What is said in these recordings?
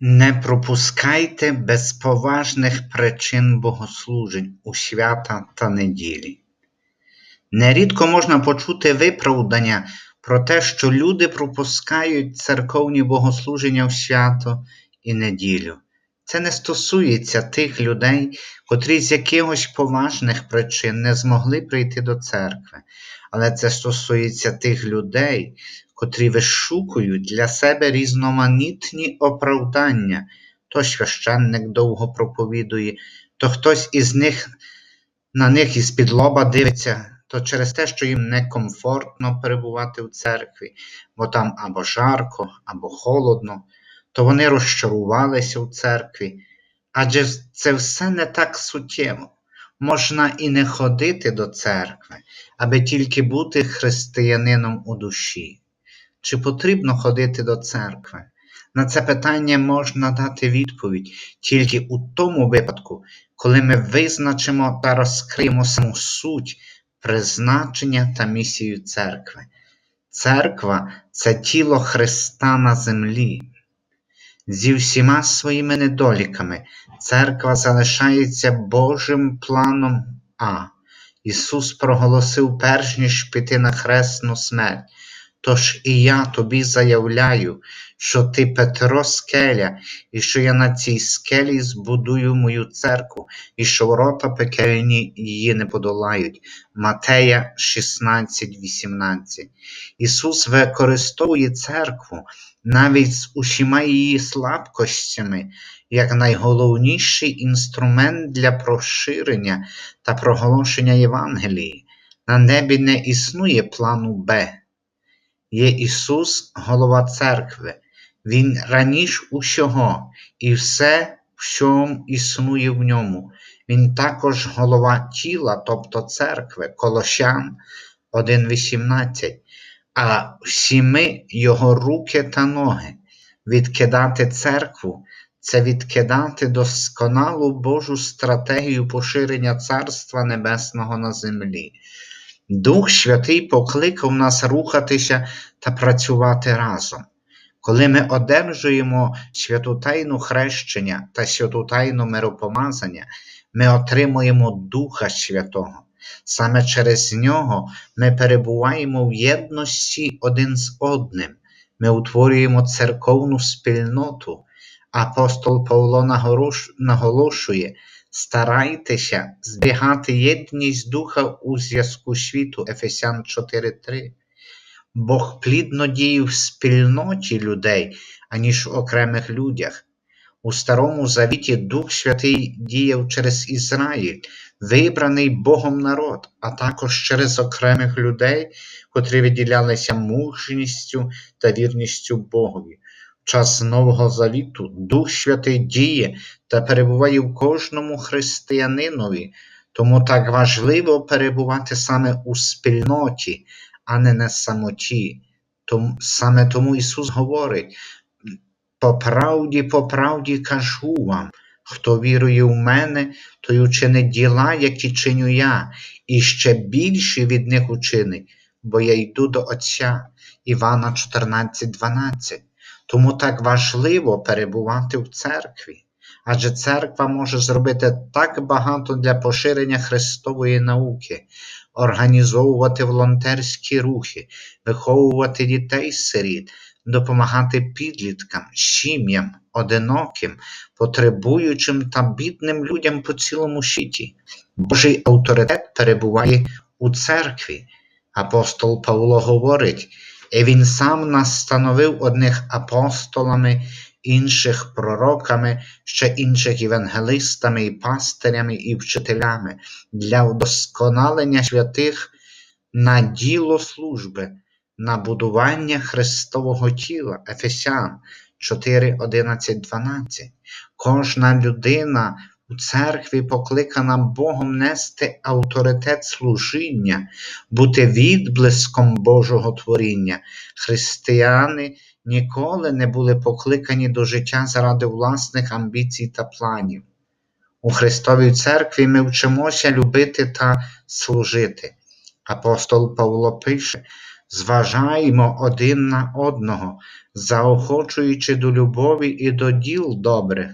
Не пропускайте без поважних причин богослужень у свята та неділі. Нерідко можна почути виправдання про те, що люди пропускають церковні богослуження в свято і неділю. Це не стосується тих людей, котрі з якихось поважних причин не змогли прийти до церкви, але це стосується тих людей, котрі вишукують для себе різноманітні оправдання. То священник довго проповідує, то хтось із них на них із під лоба дивиться, то через те, що їм некомфортно перебувати в церкві, бо там або жарко, або холодно, то вони розчарувалися в церкві. Адже це все не так суттєво. Можна і не ходити до церкви, аби тільки бути християнином у душі. Чи потрібно ходити до церкви? На це питання можна дати відповідь тільки у тому випадку, коли ми визначимо та розкриємо саму суть призначення та місію церкви. Церква це тіло Христа на землі. Зі всіма своїми недоліками церква залишається Божим планом А. Ісус проголосив перш ніж піти на хресну смерть. Тож і я тобі заявляю, що ти Петро скеля, і що я на цій скелі збудую мою церкву, і що ворота пекельні її не подолають. Матея 16,18. Ісус використовує церкву навіть з усіма її слабкостями, як найголовніший інструмент для поширення та проголошення Євангелії. На небі не існує плану Б. Є Ісус, голова церкви, Він раніше усього, і все, що існує в ньому. Він також голова тіла, тобто церкви, Колощан 1,18, а всі ми Його руки та ноги. Відкидати церкву це відкидати досконалу Божу стратегію поширення Царства Небесного на землі. Дух Святий покликав нас рухатися та працювати разом. Коли ми одержуємо святу тайну хрещення та святу тайну миропомазання, ми отримуємо Духа Святого. Саме через нього ми перебуваємо в єдності один з одним, ми утворюємо церковну спільноту. Апостол Павло наголошує, Старайтеся зберігати єдність духа у зв'язку світу Ефесян 4.3. Бог плідно діє в спільноті людей, аніж в окремих людях. У Старому Завіті Дух Святий діяв через Ізраїль, вибраний Богом народ, а також через окремих людей, котрі виділялися мужністю та вірністю Богові час Нового Завіту Дух Святий діє та перебуває в кожному християнинові, тому так важливо перебувати саме у спільноті, а не на самоті. Тому, Саме тому Ісус говорить: по правді, по правді кажу вам. Хто вірує в мене, той учинить діла, які чиню я, і ще більше від них учинить, бо я йду до Отця. Івана 14,12. Тому так важливо перебувати в церкві, адже церква може зробити так багато для поширення Христової науки, організовувати волонтерські рухи, виховувати дітей сиріт, допомагати підліткам, сім'ям, одиноким, потребуючим та бідним людям по цілому світі. Божий авторитет перебуває у церкві. Апостол Павло говорить. І він сам настановив одних апостолами, інших пророками, ще інших євангелистами, і пастирями і вчителями для вдосконалення святих на діло служби, на будування Христового тіла, Ефесян 4, 11, 12. Кожна людина у церкві покликана Богом нести авторитет служіння, бути відблиском Божого творіння. Християни ніколи не були покликані до життя заради власних амбіцій та планів. У Христовій церкві ми вчимося любити та служити. Апостол Павло пише: зважаємо один на одного, заохочуючи до любові і до діл добрих,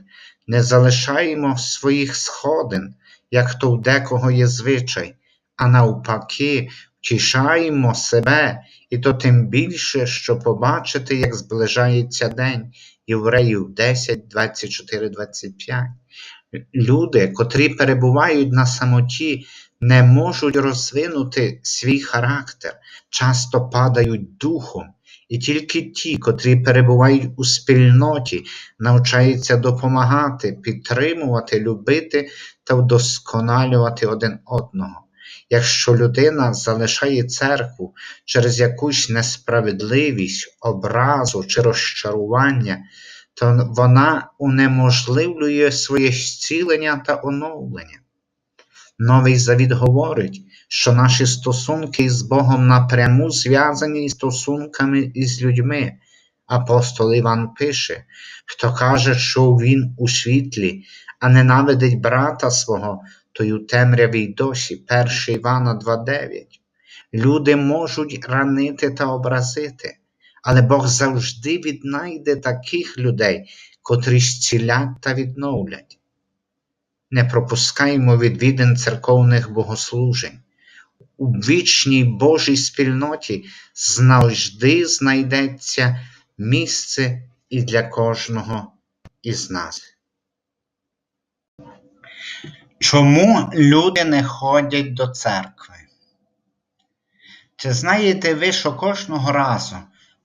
не залишаємо своїх сходин, як то в декого є звичай, а навпаки, втішаємо себе, і то тим більше, що побачити, як зближається день Євреїв 10, 24, 25. Люди, котрі перебувають на самоті, не можуть розвинути свій характер, часто падають духом, і тільки ті, котрі перебувають у спільноті, навчаються допомагати, підтримувати, любити та вдосконалювати один одного. Якщо людина залишає церкву через якусь несправедливість, образу чи розчарування, то вона унеможливлює своє зцілення та оновлення. Новий Завіт говорить, що наші стосунки з Богом напряму зв'язані з стосунками із людьми. Апостол Іван пише, хто каже, що він у світлі, а ненавидить брата свого, той у темряві й досі, 1 Івана 2.9. Люди можуть ранити та образити, але Бог завжди віднайде таких людей, котрі зцілять та відновлять. Не пропускаймо відвідин церковних богослужень. У вічній Божій спільноті завжди знайдеться місце і для кожного із нас. Чому люди не ходять до церкви? Чи знаєте ви, що кожного разу,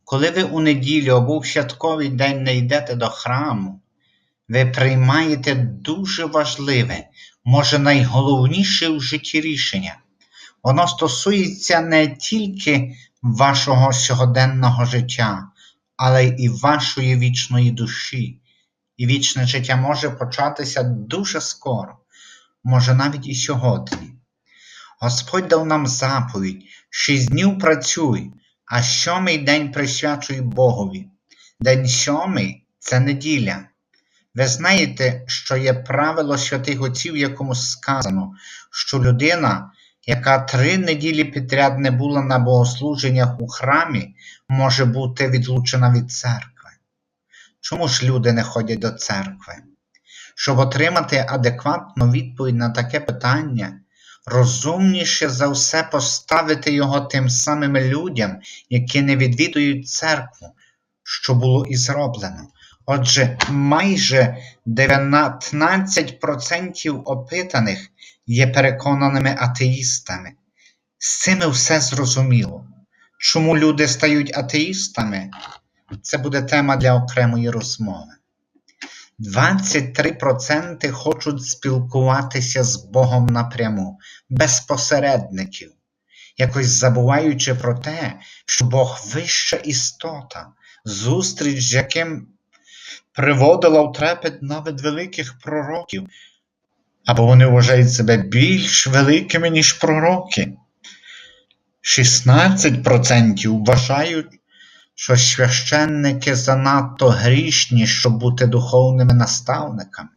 коли ви у неділю або в святковий день не йдете до храму, ви приймаєте дуже важливе, може найголовніше в житті рішення. Воно стосується не тільки вашого сьогоденного життя, але і вашої вічної душі. І вічне життя може початися дуже скоро, може навіть і сьогодні. Господь дав нам заповідь: шість днів працюй, а сьомий день присвячуй Богові. День сьомий це неділя. Ви знаєте, що є правило святих отців, якому сказано, що людина, яка три неділі підряд не була на богослуженнях у храмі, може бути відлучена від церкви. Чому ж люди не ходять до церкви? Щоб отримати адекватну відповідь на таке питання, розумніше за все поставити його тим самим людям, які не відвідують церкву, що було і зроблено. Отже, майже 19% опитаних є переконаними атеїстами. З цим все зрозуміло. Чому люди стають атеїстами? Це буде тема для окремої розмови. 23% хочуть спілкуватися з Богом напряму, без посередників, якось забуваючи про те, що Бог вища істота, зустріч з яким приводила в трепет навіть великих пророків, або вони вважають себе більш великими, ніж пророки. 16% вважають, що священники занадто грішні, щоб бути духовними наставниками.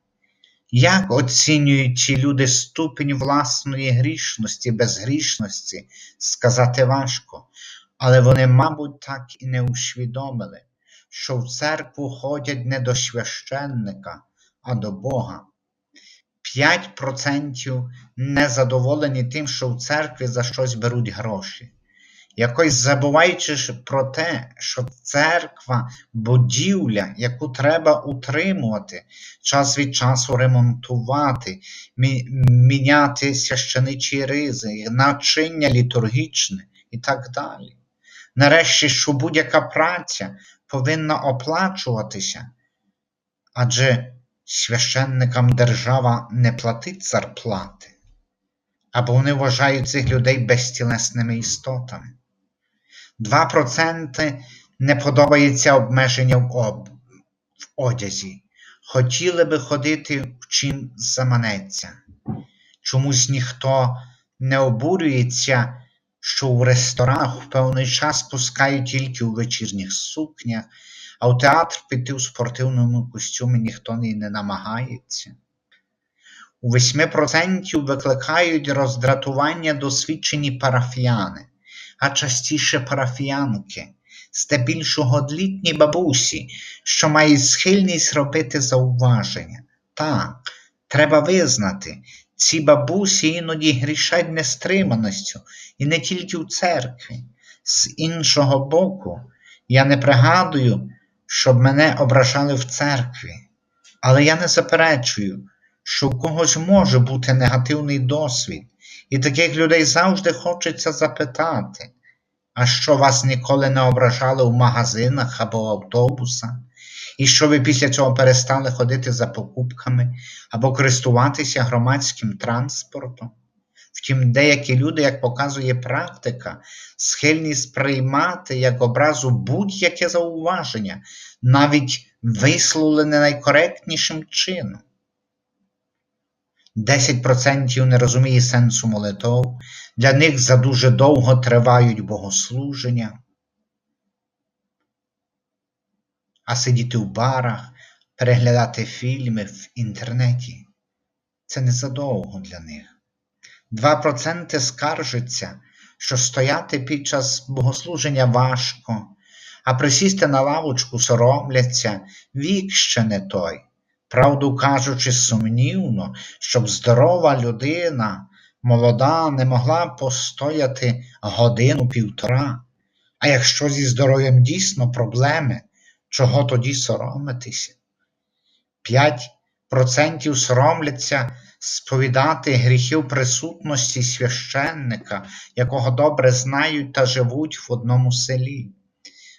Як оцінюють ці люди ступінь власної грішності, безгрішності, сказати важко, але вони, мабуть, так і не усвідомили, що в церкву ходять не до священника, а до Бога. 5% незадоволені тим, що в церкві за щось беруть гроші. Якось забуваючи про те, що церква будівля, яку треба утримувати, час від часу ремонтувати, міняти священичі ризи, начиння літургічне і так далі. Нарешті, що будь-яка праця повинна оплачуватися, адже священникам держава не платить зарплати, або вони вважають цих людей безтілесними істотами. 2% не подобається обмеження в, об... в одязі. Хотіли би ходити в чим заманеться. Чомусь ніхто не обурюється, що в ресторанах в певний час пускають тільки у вечірніх сукнях, а в театр піти у спортивному костюмі ніхто не намагається. У 8% викликають роздратування досвідчені парафіяни, а частіше парафіянки, здебільшого літні бабусі, що мають схильність робити зауваження. Так, треба визнати, ці бабусі іноді грішать нестриманістю, і не тільки в церкві. З іншого боку, я не пригадую, щоб мене ображали в церкві, але я не заперечую, що в когось може бути негативний досвід, і таких людей завжди хочеться запитати, а що вас ніколи не ображали в магазинах або автобусах? І що ви після цього перестали ходити за покупками або користуватися громадським транспортом? Втім, деякі люди, як показує практика, схильні сприймати як образу будь-яке зауваження, навіть висловлене найкоректнішим чином. 10% не розуміє сенсу молитов, для них задуже довго тривають богослуження, а сидіти в барах, переглядати фільми в інтернеті це не задовго для них. 2% скаржаться, що стояти під час богослуження важко, а присісти на лавочку соромляться, вік ще не той. Правду кажучи, сумнівно, щоб здорова людина, молода, не могла постояти годину півтора. А якщо зі здоров'ям дійсно проблеми, чого тоді соромитися? 5% соромляться сповідати гріхів присутності священника, якого добре знають та живуть в одному селі.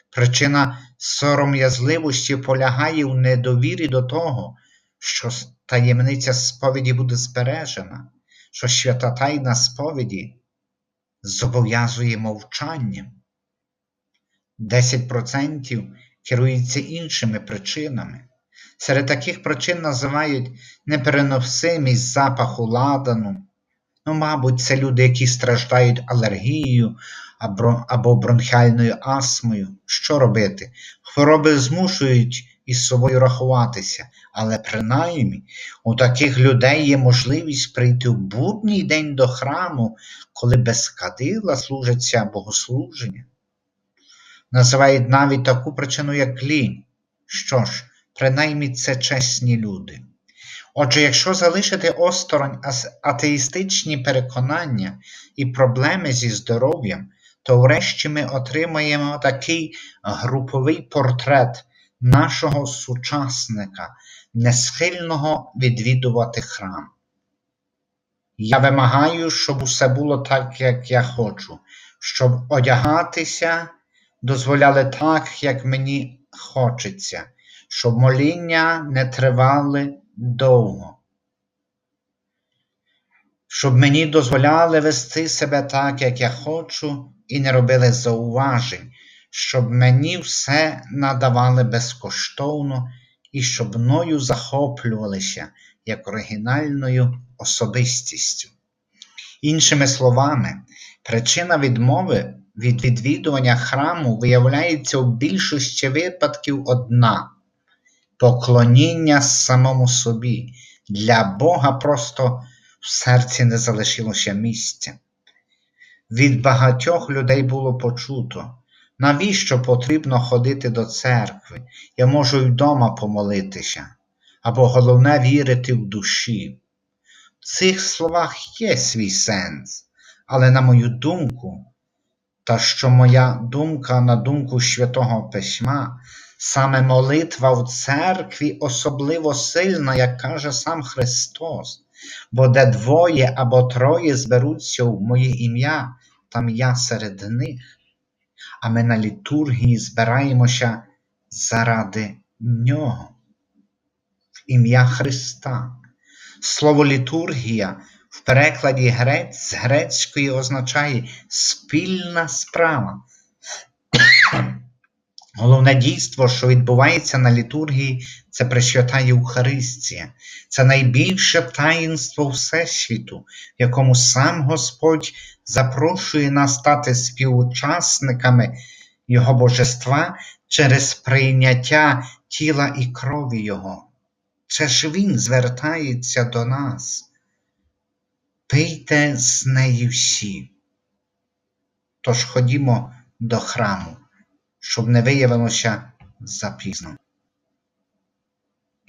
Причина сором'язливості полягає в недовірі до того, що таємниця сповіді буде збережена, що свята тайна сповіді зобов'язує мовчанням. 10% керуються іншими причинами. Серед таких причин називають непереносимість запаху ладану. Ну, мабуть, це люди, які страждають алергією або бронхіальною астмою. Що робити? Хвороби змушують із собою рахуватися, але принаймні у таких людей є можливість прийти в будній день до храму, коли без кадила служаться богослуження. Називають навіть таку причину, як лінь. Що ж, принаймні це чесні люди. Отже, якщо залишити осторонь атеїстичні переконання і проблеми зі здоров'ям, то врешті ми отримаємо такий груповий портрет нашого сучасника, несхильного відвідувати храм. Я вимагаю, щоб усе було так, як я хочу, щоб одягатися дозволяли так, як мені хочеться, щоб моління не тривали довго, щоб мені дозволяли вести себе так, як я хочу, і не робили зауважень, щоб мені все надавали безкоштовно і щоб мною захоплювалися як оригінальною особистістю. Іншими словами, причина відмови від відвідування храму виявляється у більшості випадків одна поклоніння самому собі. Для Бога просто в серці не залишилося місця. Від багатьох людей було почуто, навіщо потрібно ходити до церкви, я можу й вдома помолитися, або головне вірити в душі. В цих словах є свій сенс, але, на мою думку, та що моя думка на думку Святого Письма, саме молитва в церкві особливо сильна, як каже сам Христос, бо де двоє або троє зберуться в моє ім'я, там я серед них, а ми на літургії збираємося заради Нього, в ім'я Христа. Слово літургія в перекладі грець з грецької означає спільна справа. Головне дійство, що відбувається на літургії, це Пресвята Євхаристія. Це найбільше таїнство Всесвіту, в якому сам Господь запрошує нас стати співучасниками Його Божества через прийняття тіла і крові Його. Це ж Він звертається до нас. Пийте з неї всі. Тож ходімо до храму, щоб не виявилося запізно.